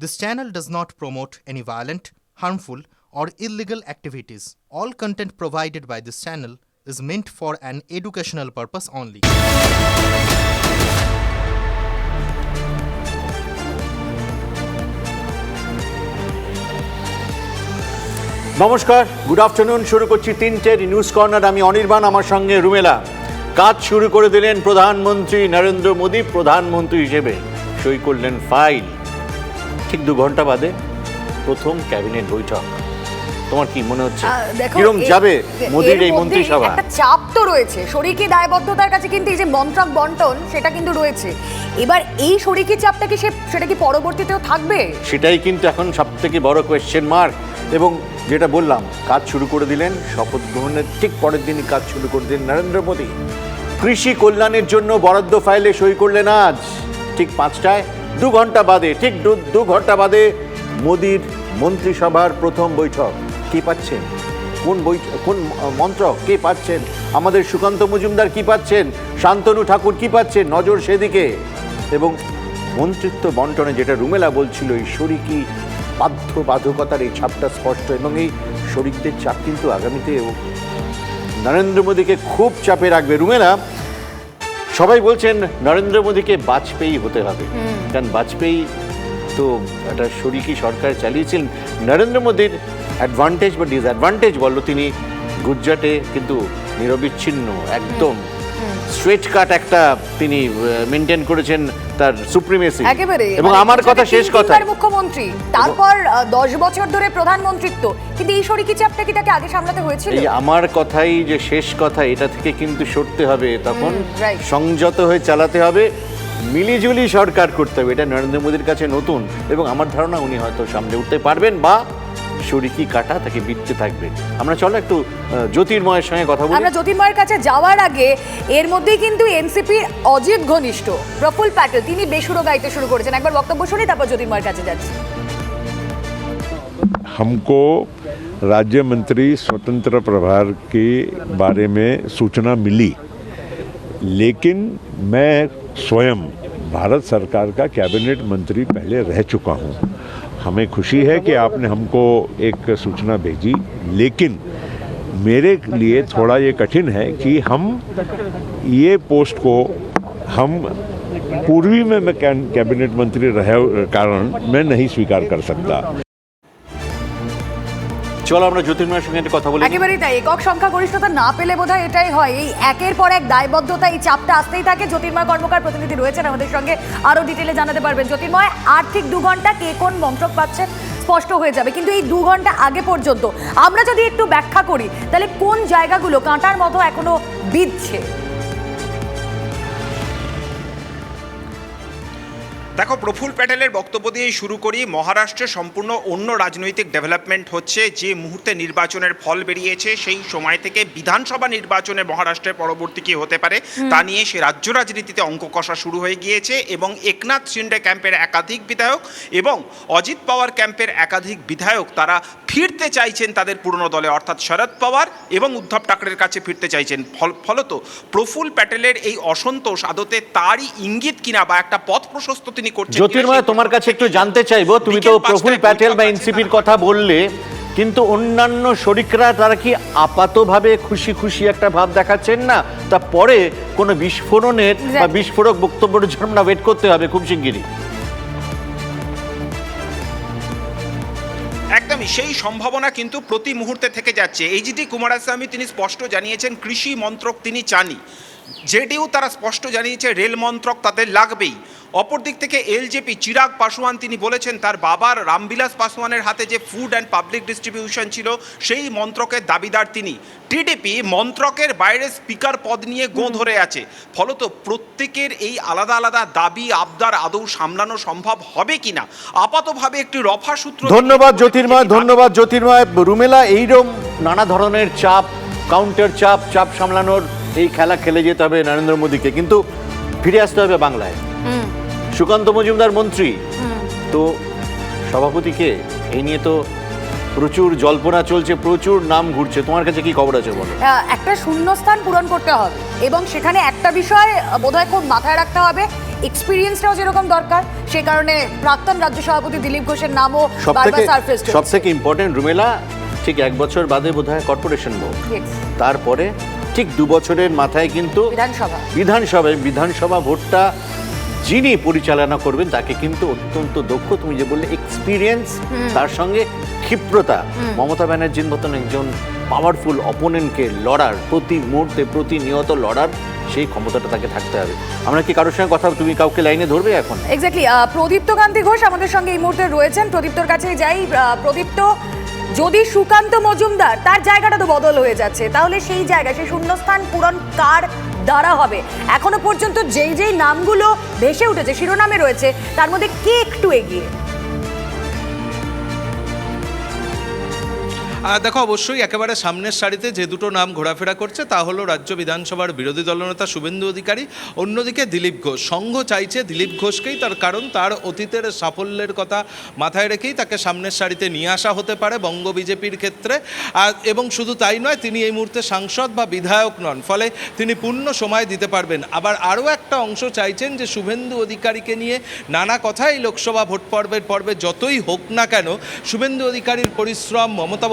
This channel does not promote any violent, harmful, or illegal activities. All content provided by this channel is meant for an educational purpose only. নমস্কার good afternoon শুরু করছি তিনটের news corner আমি অনির্বাণ আমার সঙ্গে রুমেলা কাজ শুরু করে দিলেন প্রধানমন্ত্রী নরেন্দ্র মোদী প্রধানমন্ত্রী হিসেবে সই করলেন ফাইল ঠিক দু ঘণ্টা বাদে প্রথম ক্যাবিনেট বৈঠক। তোমার কি মনে হচ্ছে? কিরম যাবে মোদির এই মন্ত্রিসভা? একটা চাপ তো রয়েছে। শরিকি দায়বদ্ধতার কাছে কিন্তু এই যে মন্ত্রক বন্টন সেটা কিন্তু রয়েছে। এবার এই শরিকি চাপটা কি সে সেটা কি পরবর্তীতেও থাকবে? সেটাই কিন্তু এখন সব থেকে বড় কোয়েশ্চেন মার্ক এবং যেটা বললাম কাজ শুরু করে দিলেন শপথ গ্রহণের ঠিক পরের দিনই কাজ শুরু করে দিলেন নরেন্দ্র মোদী। কৃষি কল্যাণের জন্য বরাদ্দ ফাইলে সই করলেন আজ। ঠিক পাঁচটায় দু ঘণ্টা বাদে, ঠিক দু ঘণ্টা বাদে মোদির মন্ত্রিসভার প্রথম বৈঠক। কে পাচ্ছেন? কোন বই কোন মন্ত্রক? কে পাচ্ছেন? আমাদের সুকান্ত মজুমদার কি পাচ্ছেন? শান্তনু ঠাকুর কি পাচ্ছেন? নজর সেদিকে। এবং মন্ত্রিত্ব বন্টনে যেটা রুমেলা বলছিল, এই শরিকি বাধ্য বাধকতার এই ছাপটা স্পষ্ট, এবং এই শরিকদের চাপ কিন্তু আগামীতে নরেন্দ্র মোদীকে খুব চাপে রাখবে। রুমেলা সবাই বলছেন নরেন্দ্র মোদীকে বাজপেয়ী হতে হবে। কারণ বাজপেয়ী তো একটা শরিকি সরকার চালিয়েছিলেন। নরেন্দ্র মোদীর অ্যাডভান্টেজ বা ডিসঅ্যাডভান্টেজ বলল তিনি গুজরাটে কিন্তু নিরবিচ্ছিন্ন একদম। স্ট্রেট কাট একটা তিনি মেনটেন করেছেন তার সুপ্রিমেসি একেবারে। এবং মানে আমার কথা শেষ কথা মুখ্যমন্ত্রী তারপর আহ, দশ বছর ধরে প্রধানমন্ত্রিত্ব। কিন্তু এই শরিকি চাপটা কি তাকে আগে সামলাতে হয়েছিল? এই আমার কথাই যে শেষ কথা এটা থেকে কিন্তু সরতে হবে। তখন সংযত হয়ে চালাতে হবে মিলিজুলি সরকার করতে হবে। এটা নরেন্দ্র মোদীর কাছে নতুন এবং আমার ধারণা উনি হয়তো সামনে উঠতে পারবেন বা শরিকি কাটা তাকে বিচ্ছে থাকবে আমরা চলো একটু আহ, জ্যোতির্ময়ের সঙ্গে কথা বলি আমরা জ্যোতির্ময়ের কাছে যাওয়ার আগে এর মধ্যেই কিন্তু এনসিপির অজিত ঘনিষ্ঠ প্রফুল্ল প্যাটেল তিনি বেসুরো গাইতে শুরু করেছেন একবার বক্তব্য শুনি তারপর জ্যোতির্ময়ের কাছে যাচ্ছি हमको राज्य मंत्री स्वतंत्र प्रभार के बारे में सूचना मिली लेकिन मैं स्वयं भारत सरकार का कैबिनेट मंत्री पहले रह चुका हूं हमें खुशी है कि आपने हमको एक सूचना भेजी, लेकिन मेरे लिए थोड़ा ये कठिन है कि हम ये पोस्ट को, हम पूर्वी में मैं कैबिनेट मंत्री रहे, कारण मैं नहीं स्वीकार कर सकता। চলো আমরা জ্যোতির্ময়ের সঙ্গে একটু কথা বলি। একেবারেই তাই, একক সংখ্যা গরিষ্ঠতা না পেলে বোধহয় এটাই হয়। এই একের পর এক দায়বদ্ধতা, এই চাপটা আসতেই থাকে। জ্যোতির্ময় কর্মকার প্রতিনিধি রয়েছেন আমাদের সঙ্গে। আরও ডিটেলে জানাতে পারবেন। জ্যোতির্ময় আর ঠিক দু ঘণ্টা কে কোন মন্ত্রক পাচ্ছেন স্পষ্ট হয়ে যাবে। কিন্তু এই দু ঘণ্টা আগে পর্যন্ত আমরা যদি একটু ব্যাখ্যা করি, তাহলে কোন জায়গাগুলো কাঁটার মতো এখনও বিধছে? দেখো প্রফুল প্যাটেলের বক্তব্য দিয়েই শুরু করি। মহারাষ্ট্রে সম্পূর্ণ অন্য রাজনৈতিক ডেভেলপমেন্ট হচ্ছে। যে মুহূর্তে নির্বাচনের ফল বেরিয়েছে সেই সময় থেকে বিধানসভা নির্বাচনে মহারাষ্ট্রের পরবর্তী কী হতে পারে তা নিয়ে সে রাজ্য রাজনীতিতে অঙ্ক কষা শুরু হয়ে গিয়েছে এবং একনাথ শিন্ডে ক্যাম্পের একাধিক বিধায়ক এবং অজিত পাওয়ার ক্যাম্পের একাধিক বিধায়ক তারা ফিরতে চাইছেন তাদের পুরনো দলে। অর্থাৎ শরদ পাওয়ার এবং উদ্ধব ঠাকরের কাছে ফিরতে চাইছেন। ফল ফলত প্রফুল প্যাটেলের এই অসন্তোষ আদতে তারই ইঙ্গিত কিনা বা একটা পথ প্রশস্ত তিনি করছেন কিনা জ্যোতির্ময় তোমার কাছে একটু জানতে চাইব। তুমি তো প্রফুল প্যাটেল বা এনসিপির কথা বললে কিন্তু অন্যান্য শরিকরা তারা কি আপাতভাবে খুশি খুশি একটা ভাব দেখাচ্ছেন না? তা পরে কোনো বিস্ফোরণের বা বিস্ফোরক বক্তব্যের জন্য আমরা ওয়েট করতে হবে খুব শিগগিরই। একদমই সেই সম্ভাবনা কিন্তু প্রতি মুহূর্তে থেকে যাচ্ছে। এইচডি কুমারস্বামী তিনি স্পষ্ট জানিয়েছেন কৃষি মন্ত্রক তিনি চানি জেডিও তারা স্পষ্ট জানিয়েছে রেল মন্ত্রক তাদের লাগবেই। অপর দিক থেকে এলজেপি চিরাগ পাসওয়ান তিনি বলেছেন তার বাবার রামবিলাস পাসওয়ানের হাতে যে ফুড অ্যান্ড পাবলিক ডিস্ট্রিবিউশন ছিল সেই মন্ত্রকের দাবিদার তিনি। টিডিপি মন্ত্রকের বাইরে স্পিকার পদ নিয়ে গো ধরে আছে। ফলত প্রত্যেকের এই আলাদা আলাদা দাবি আবদার আদৌ সামলানো সম্ভব হবে কিনা? আপাতভাবে একটি রফা সূত্র ধন্যবাদ জ্যোতির্ময় ধন্যবাদ জ্যোতির্ময় রুমেলা এইরকম নানা ধরনের চাপ কাউন্টার চাপ চাপ সামলানোর এই খেলা খেলে যেতে হবে নরেন্দ্র মোদীকে। কিন্তু ফিরে আসতে হবে বাংলায়। সুকান্ত মজুমদার মন্ত্রী। তো সভাপতিকে এই নিয়ে তো প্রচুর জল্পনা চলছে প্রচুর নাম ঘুরছে। তোমার কাছে কি খবর আছে বলো? একটা শূন্যস্থান পূরণ করতে হবে এবং সেখানে একটা বিষয় বোধহয় খুব মাথায় রাখতে হবে। এক্সপিরিয়েন্সটাও যেরকম দরকার সে কারণে প্রাক্তন রাজ্য সভাপতি দিলীপ ঘোষের নামও সব বারবার থেকে সারফেস সব থেকে ইম্পর্টেন্ট রুমেলা ঠিক এক বছর বাদে বোধ হয় কর্পোরেশন ভোট তারপরে ঠিক দু বছরের মাথায় কিন্তু বিধানসভা। বিধানসভায় বিধানসভা ভোটটা যিনি পরিচালনা করবেন তাকে কিন্তু অত্যন্ত দক্ষ তুমি যে বললে এক্সপিরিয়েন্স তার সঙ্গে ক্ষিপ্রতা। মমতা ব্যানার্জির মতন একজন পাওয়ারফুল অপোনেন্টকে লড়ার প্রতি মুহূর্তে প্রতিনিয়ত লড়ার সেই ক্ষমতাটা তাকে থাকতে হবে। আমরা কি কারোর সঙ্গে কথা তুমি কাউকে লাইনে ধরবে এখন? এক্স্যাক্টলি প্রদীপ্ত কান্তি ঘোষ আমাদের সঙ্গে এই মুহূর্তে রয়েছেন। প্রদীপ্তর কাছে যাই। প্রদীপ্ত যদি সুকান্ত মজুমদার তার জায়গাটা তো বদল হয়ে যাচ্ছে, তাহলে সেই জায়গা সেই শূন্যস্থান পূরণ কার দ্বারা হবে? এখনও পর্যন্ত যেই যেই নামগুলো ভেসে উঠেছে, শিরোনামে রয়েছে, তার মধ্যে কে একটু এগিয়ে? দেখো, অবশ্যই একেবারে সামনের সারিতে যে দুটো নাম ঘোরাফেরা করছে, তা হলো রাজ্য বিধানসভার বিরোধী দলনেতা শুভেন্দু অধিকারী, অন্যদিকে দিলীপ ঘোষ। সংঘ চাইছে দিলীপ ঘোষকেই তার কারণ, তার অতীতের সাফল্যের কথা মাথায় রেখেই তাকে সামনের সারিতে নিয়ে আসা হতে পারে বঙ্গ বিজেপির ক্ষেত্রে। এবং শুধু তাই নয়, তিনি এই মুহূর্তে সাংসদ বা বিধায়ক নন, ফলে তিনি পূর্ণ সময় দিতে পারবেন। আবার আরও একটা অংশ চাইছেন যে শুভেন্দু অধিকারীকে নিয়ে নানা কথাই লোকসভা ভোট পর্বের পর্বে যতই হোক না কেন, শুভেন্দু অধিকারীর পরিশ্রম, মমতা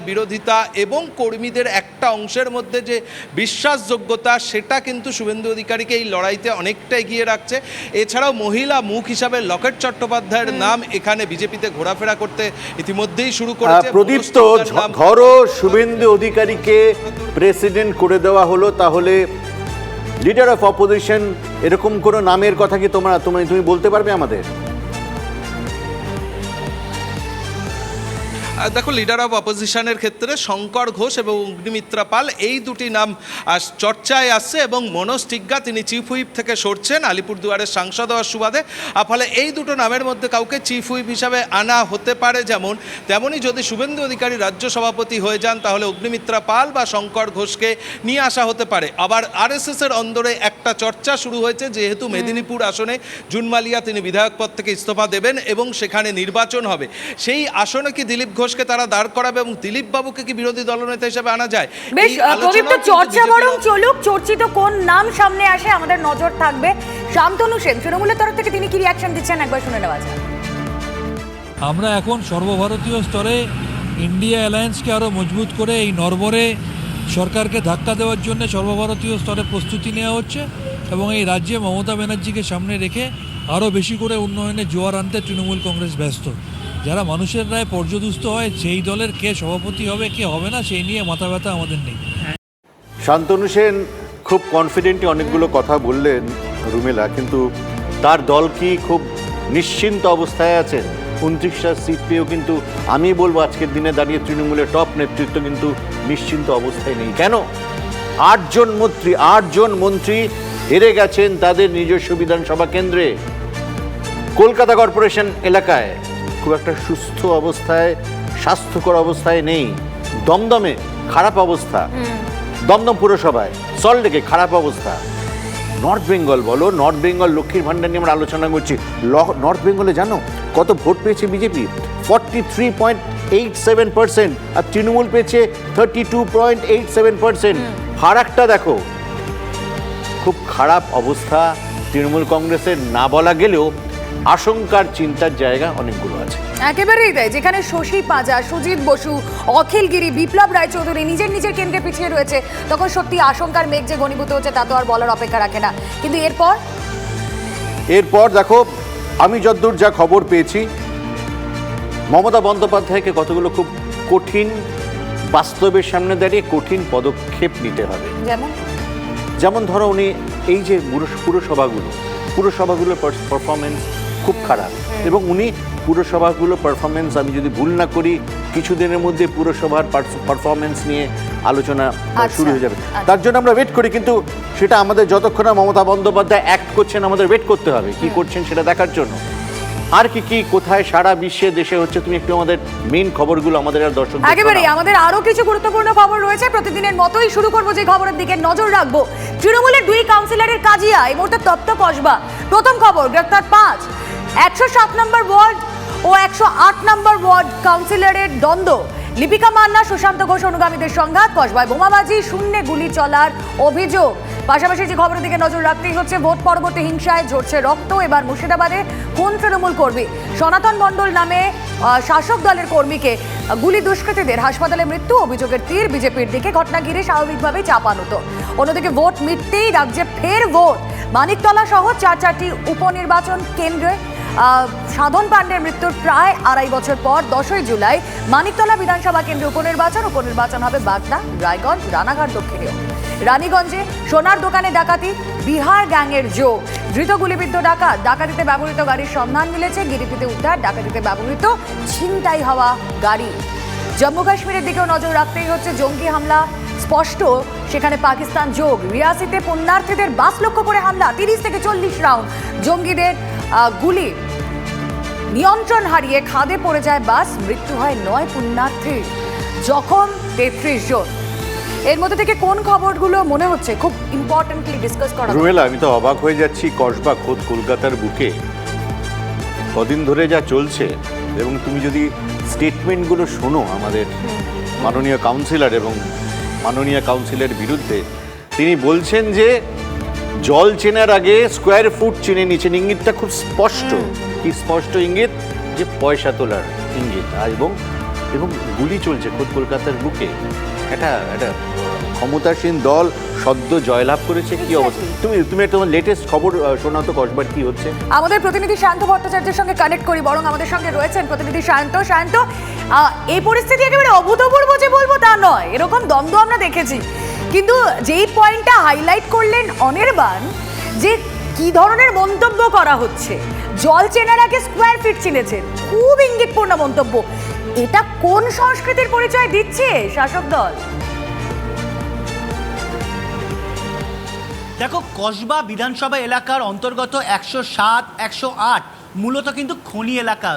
বিরোধিতা এবং কর্মীদের একটা অংশের মধ্যে যে বিশ্বাসযোগ্যতা সেটা কিন্তু শুভেন্দু অধিকারীকে এই লড়াইতে অনেকটা এগিয়ে রাখছে। এছাড়াও মহিলা মুখ হিসাবে লকেট চট্টোপাধ্যায়ের নাম এখানে বিজেপিতে ঘোরাফেরা করতে ইতিমধ্যেই শুরু করেছে। আহ, প্রদীপ্ত মনোজ ধরো শুভেন্দু অধিকারীকে প্রেসিডেন্ট করে দেওয়া হলো তাহলে লিডার অফ অপোজিশন এরকম কোনো নামের কথা কি তোমরা তুমি তুমি বলতে পারবে আমাদের? দেখো লিডার অফ অপোজিশনের ক্ষেত্রে শঙ্কর ঘোষ এবং অগ্নিমিত্রা পাল এই দুটি নাম চর্চায় আসছে এবং মনোজ টিগ্গা তিনি চিফ হুইপ থেকে সরছেন আলিপুরদুয়ারের সাংসদ হওয়ার সুবাদে। আর ফলে এই দুটো নামের মধ্যে কাউকে চিফ হুইপ হিসাবে আনা হতে পারে যেমন তেমনই যদি শুভেন্দু অধিকারী রাজ্য সভাপতি হয়ে যান তাহলে অগ্নিমিত্রা পাল বা শঙ্কর ঘোষকে নিয়ে আসা হতে পারে। আবার আরএসএস এর অন্দরে একটা চর্চা শুরু হয়েছে যেহেতু মেদিনীপুর আসনে জুনমালিয়া তিনি বিধায়ক পদ থেকে ইস্তফা দেবেন এবং সেখানে নির্বাচন হবে। সেই আসনে কি দিলীপ ঘোষকে তারা দাঁড় করাবে এবং দিলীপ বাবুকে কি বিরোধী দলনেতা হিসেবে আনা যায়? বেশ প্রদীপ্ত চর্চা বরং চলুক চর্চিত কোন নাম সামনে আসে আমাদের নজর থাকবে। শান্তনু সেন তৃণমূলের তরফ থেকে তিনি কি রিয়াকশন দিচ্ছেন? একবার শুনে নেওয়া যাক। আমরা এখন সর্বভারতীয় স্তরে ইন্ডিয়া অ্যালায়েন্সকে আরও মজবুত করে এই নরবরে সরকারকে ধাক্কা দেওয়ার জন্য সর্বভারতীয় স্তরে প্রস্তুতি নেওয়া হচ্ছে এবং এই রাজ্যে মমতা ব্যানার্জিকে সামনে রেখে আরও বেশি করে উন্নয়নে জোয়ার আনতে তৃণমূল কংগ্রেস ব্যস্ত। যারা মানুষের রায় পর্যদুস্ত হয় সেই দলের কে সভাপতি হবে, কে হবে না, সেই নিয়ে মাথা ব্যথা আমাদের নেই। শান্তনু সেন খুব কনফিডেন্টলি অনেকগুলো কথা বললেন রুমেলা, কিন্তু তার দল কি খুব নিশ্চিন্ত অবস্থায় আছেন উনত্রিশটা সিট পেয়েও কিন্তু আমি বলব আজকের দিনে দাঁড়িয়ে তৃণমূলের টপ নেতৃত্ব কিন্তু নিশ্চিন্ত অবস্থায় নেই। কেন? আটজন মন্ত্রী আটজন মন্ত্রী হেরে গেছেন তাদের নিজস্ব বিধানসভা কেন্দ্রে। কলকাতা কর্পোরেশন এলাকায় খুব একটা সুস্থ অবস্থায় স্বাস্থ্যকর অবস্থায় নেই। দমদমে খারাপ অবস্থা। দমদম পুরসভায় সল্টলেকে খারাপ অবস্থা। নর্থ বেঙ্গল বলো নর্থ বেঙ্গল লক্ষ্মীর ভাণ্ডার নিয়ে আমরা আলোচনা করছি। নর্থ বেঙ্গলে জানো কত ভোট পেয়েছে BJP? Forty three point eight seven percent আর তৃণমূল পেয়েছে thirty two point eight seven percent ফারাকটা দেখো। খুব খারাপ অবস্থা। তৃণমূল কংগ্রেসের না বলা গেলেও আশঙ্কার চিন্তার জায়গা অনেকগুলো আছে। একেবারেই তাই যেখানে শশী পাজা সুজিত বসু অখিল গিরি বিপ্লব রায়চৌধুরী নিজের নিজের কেন্দ্রে পিছিয়ে রয়েছে। তখন সত্যি আশঙ্কার মেঘ যে ঘনীভূত হচ্ছে তা তো আর বলার অপেক্ষা রাখে না। কিন্তু এরপর? এরপর দেখো আমি যদ্দূর যা খবর পেয়েছি মমতা বন্দ্যোপাধ্যায়কে কতগুলো খুব কঠিন বাস্তবের সামনে দাঁড়িয়ে কঠিন পদক্ষেপ নিতে হবে। যেমন? যেমন ধরো উনি এই যে পুরস- পুরসভাগুলো পুরসভাগুলোর পারফরমেন্স খুব খারাপ। এবং উনি পুরসভাগুলো পারফরমেন্স আমি যদি ভুল না করি কিছুদিনের মধ্যে পুরসভার পারফরমেন্স নিয়ে আলোচনা আচ্ছা, শুরু হয়ে যাবে। আচ্ছা। তার জন্য আমরা ওয়েট করি কিন্তু সেটা আমাদের যতক্ষণ না মমতা বন্দ্যোপাধ্যায় অ্যাক্ট করছেন আমাদের ওয়েট করতে হবে। কি করছেন সেটা দেখার জন্য। আর কি কি কোথায় সারা বিশ্বে দেশে হচ্ছে তুমি একটু আমাদের মেইন খবরগুলো আমাদের আর দর্শক একেবারেই আমাদের আরও কিছু গুরুত্বপূর্ণ খবর রয়েছে প্রতিদিনের মতোই শুরু করব যে খবরের দিকে। নজর রাখব তৃণমূলের দুই কাউন্সিলরের কাজিয়া এই মুহূর্তে তপ্ত কসবা। প্রথম খবর গ্রেপ্তার পাঁচ। একশো সাত নম্বর ওয়ার্ড ও একশো আট নম্বর ওয়ার্ড কাউন্সিলরের দ্বন্দ্ব। লিপিকা মান্না, সুশান্ত ঘোষ, অনুগামীদের সংঘাত, কসবায় বোমাবাজি, শূন্যে গুলি চলার অভিযোগ। পাশাপাশি যে খবরের দিকে নজর রাখতেই হচ্ছে, ভোট পরবর্তী হিংসায় ঝরছে রক্ত। এবার মুর্শিদাবাদে কোন তৃণমূল কর্মী। সনাতন মণ্ডল নামে শাসক দলের কর্মীকে গুলি দুষ্কৃতীদের। হাসপাতালে মৃত্যু, অভিযোগের তীর, বিজেপির দিকে ঘটনা ঘিরে স্বাভাবিকভাবেই চাপানুতো। অন্যদিকে ভোট মিটতেই রাজ্যে ফের ভোট। মানিকতলা সহ চার চারটি উপনির্বাচন কেন্দ্রে সাধন পাণ্ডের মৃত্যুর প্রায় আড়াই বছর পর দশই জুলাই মানিকতলা বিধানসভা কেন্দ্রে উপনির্বাচন। উপনির্বাচন হবে বাগদা, রায়গঞ্জ, রানাঘাট, দক্ষিণেও। রানীগঞ্জে সোনার দোকানে ডাকাতি, বিহার গ্যাংয়ের যোগ ধৃত গুলিবিদ্ধ ডাকাত ডাকাতিতে ব্যবহৃত গাড়ির সন্ধান মিলেছে। গিরিপিতে উদ্ধার, ডাকাতিতে ব্যবহৃত ছিনতাই হওয়া গাড়ি। জম্মু কাশ্মীরের দিকেও নজর রাখতেই হচ্ছে জঙ্গি হামলা। স্পষ্ট, সেখানে পাকিস্তান যোগ। রিয়াসিতে পুণ্যার্থীদের বাস লক্ষ্য করে হামলা, তিরিশ থেকে চল্লিশ রাউন্ড। জঙ্গিদের গুলি। নিয়ন্ত্রণ হারিয়ে খাদে পড়ে যায় বাস মৃত্যু হয় নয় পুণ্যার্থীর। জখম তেত্রিশ জন। এর মধ্যে থেকে কোন খবরগুলো মনে হচ্ছে? খুব ইম্পর্টেন্টলি ডিসকাস করা? রুমেলা আমি তো অবাক হয়ে যাচ্ছি কসবা খোদ কলকাতার বুকে। কদিন ধরে যা চলছে এবং তুমি যদি স্টেটমেন্টগুলো শোনো আমাদের মাননীয় কাউন্সিলর এবং মাননীয় কাউন্সিলের বিরুদ্ধে তিনি বলছেন যে জল চেনার আগে স্কোয়ার ফুট চিনে নিচ্ছেন ইঙ্গিতটা খুব স্পষ্ট। কি স্পষ্ট ইঙ্গিত? যে পয়সা তোলার ইঙ্গিত। এবং এবং গুলি চলছে খোদ কলকাতার বুকে। এটা এটা ক্ষমতাসীন দল সদ্য জয়লাভ করেছে কি অবস্থা? তুমি তুমি তোমার লেটেস্ট খবর শোনাও তো কসবার কি হচ্ছে? আমাদের প্রতিনিধি শান্ত ভট্টাচার্যের সঙ্গে কানেক্ট করি বরং আমাদের সঙ্গে রয়েছেন প্রতিনিধি শান্ত। শান্ত এই পরিস্থিতি একেবারে অভূতপূর্ব যে বলব তা নয়। এরকম দ্বন্দ্ব আমরা দেখেছি। কিন্তু যেই পয়েন্টটা হাইলাইট করলেন অনির্বাণ, যে কি ধরনের মন্তব্য করা হচ্ছে, জল চেনার আগে স্কোয়ার ফিট চিনেছেন, খুব ইঙ্গিতপূর্ণ মন্তব্য। এটা কোন সংস্কৃতির পরিচয় দিচ্ছে শাসক দল? দেখো, কসবা বিধানসভা এলাকার অন্তর্গত একশো সাত, একশো আট মূলত কিন্তু খনি এলাকা।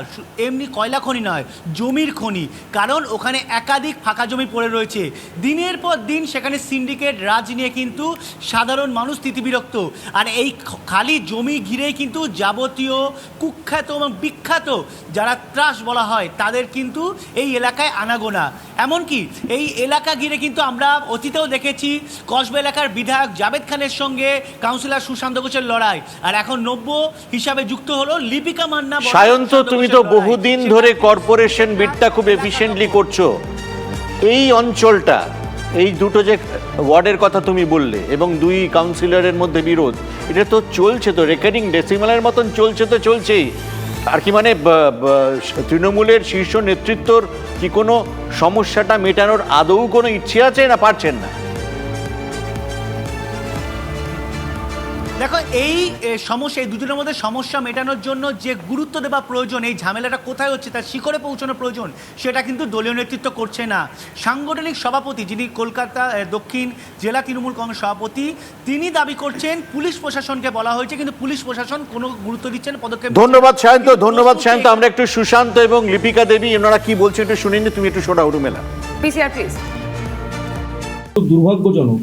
এমনি কয়লা খনি নয়, জমির খনি। কারণ ওখানে একাধিক ফাঁকা জমি পড়ে রয়েছে। দিনের পর দিন সেখানে সিন্ডিকেট, রাজ নিয়ে কিন্তু সাধারণ মানুষ তিতিবিরক্ত। আর এই খালি জমি ঘিরেই কিন্তু যাবতীয় কুখ্যাত এবং বিখ্যাত যারা ত্রাস বলা হয়, তাদের কিন্তু এই এলাকায় আনাগোনা। এমনকি এই এলাকা ঘিরে কিন্তু আমরা অতীতেও দেখেছি, কসবা এলাকার বিধায়ক জাভেদ খানের সঙ্গে কাউন্সিলর সুশান্ত ঘোষের লড়াই। আর এখন নব্য হিসাবে যুক্ত হলো লিপিকা মান্না সায়ন্ত তুমি তো বহুদিন ধরে কর্পোরেশন বিটটা খুব এফিশিয়েন্টলি করছ। এই অঞ্চলটা এই দুটো যে ওয়ার্ডের কথা তুমি বললে এবং দুই কাউন্সিলরের মধ্যে বিরোধ এটা তো চলছে তো রেকর্ডিং ডেসিমালের মতন চলছে তো চলছেই। আর কি মানে তৃণমূলের শীর্ষ নেতৃত্বর কি কোনো সমস্যাটা মেটানোর আদৌ কোনো ইচ্ছে আছে না পারছেন না? দেখো এই সমস্যা এই দুজনের মধ্যে সমস্যা মেটানোর জন্য যে গুরুত্ব দেওয়া প্রয়োজন এই ঝামেলাটা কোথায় হচ্ছে তার শিখরে পৌঁছানো প্রয়োজন সেটা কিন্তু দলীয় নেতৃত্ব করছে না। সাংগঠনিক সভাপতি যিনি কলকাতা দক্ষিণ জেলা তৃণমূল কংগ্রেস সভাপতি তিনি দাবি করছেন পুলিশ প্রশাসনকে বলা হয়েছে কিন্তু পুলিশ প্রশাসন কোনো গুরুত্ব দিচ্ছেন না, পদক্ষেপ ধন্যবাদ সায়ন্ত ধন্যবাদ সায়ন্ত। আমরা একটু সুশান্ত এবং লিপিকা দেবী ওনারা কি বলছে একটু শুনে নি, তুমি একটু শোনাও রুমেলা পিসিআর প্লিজ দুর্ভাগ্যজনক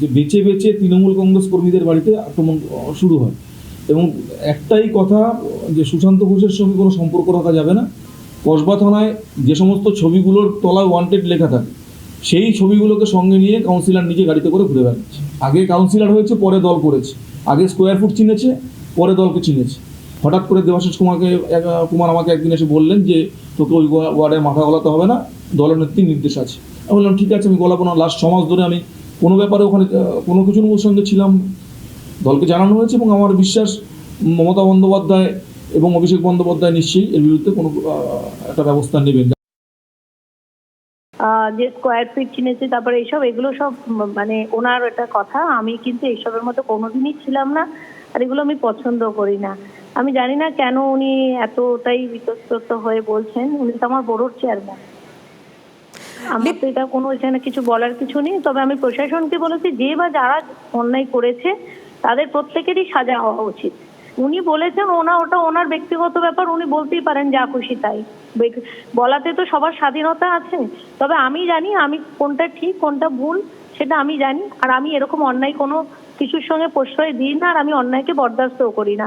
যে বেঁচে বেছে তৃণমূল কংগ্রেস কর্মীদের বাড়িতে আক্রমণ শুরু হয়। এবং একটাই কথা, যে সুশান্ত ঘোষের সঙ্গে কোনো সম্পর্ক রাখা যাবে না। কসবা থানায় যে সমস্ত ছবিগুলোর তলায় ওয়ান্টেড লেখা থাকে, সেই ছবিগুলোকে সঙ্গে নিয়ে কাউন্সিলর নিজে গাড়িতে করে ঘুরে বেড়াচ্ছে। আগে কাউন্সিলর হয়েছে, পরে দল করেছে। আগে স্কোয়ার ফুট চিনেছে, পরে দলকে চিনেছে। হঠাৎ করে দেবাশিস কুমারকে কুমার আমাকে একদিন এসে বললেন যে, তোকে ওই ওয়া- ওয়ার্ডের মাথা গলাতে হবে না দলনেত্রীর নির্দেশ আছে। আমি বললাম, ঠিক আছে, আমি গলাবো না। লাস্ট ছ মাস ধরে আমি কোনো ব্যাপারে ওখানে কোনো ওর সঙ্গে ছিলাম। দলকে জানানো হয়েছে এবং আমার বিশ্বাস মমতা বন্দ্যোপাধ্যায় এবং অভিষেক বন্দ্যোপাধ্যায় নিশ্চয়ই এর বিরুদ্ধে কোনো একটা ব্যবস্থা নেবেন। যে স্কোয়ার ফিট চিনেছে তারপরে এইসব, এগুলো সব মানে ওনার একটা কথা। আমি কিন্তু এইসবের মতো কোনোদিনই ছিলাম না, আর এগুলো আমি পছন্দ করি না। আমি জানি না কেন উনি এতটাই বিতস্ত হয়ে বলছেন। উনি তো আমার বড়োর চেয়ারম্যান আমার তো এটা কোনো এখানে কিছু বলার কিছু নেই। তবে আমি প্রশাসনকে বলেছি যে বা যারা অন্যায় করেছে তাদের প্রত্যেকেরই সাজা হওয়া উচিত। উনি বলেছেন ওনা ওটা ওনার ব্যক্তিগত ব্যাপার উনি বলতেই পারেন যা খুশি তাই। বলাতে তো সবার স্বাধীনতা আছে। তবে আমি জানি আমি কোনটা ঠিক কোনটা ভুল সেটা আমি জানি। আর আমি এরকম অন্যায় কোনো কিছুর সঙ্গে প্রশ্রয় দিই না আর আমি অন্যায়কে বরদাস্তও করি না।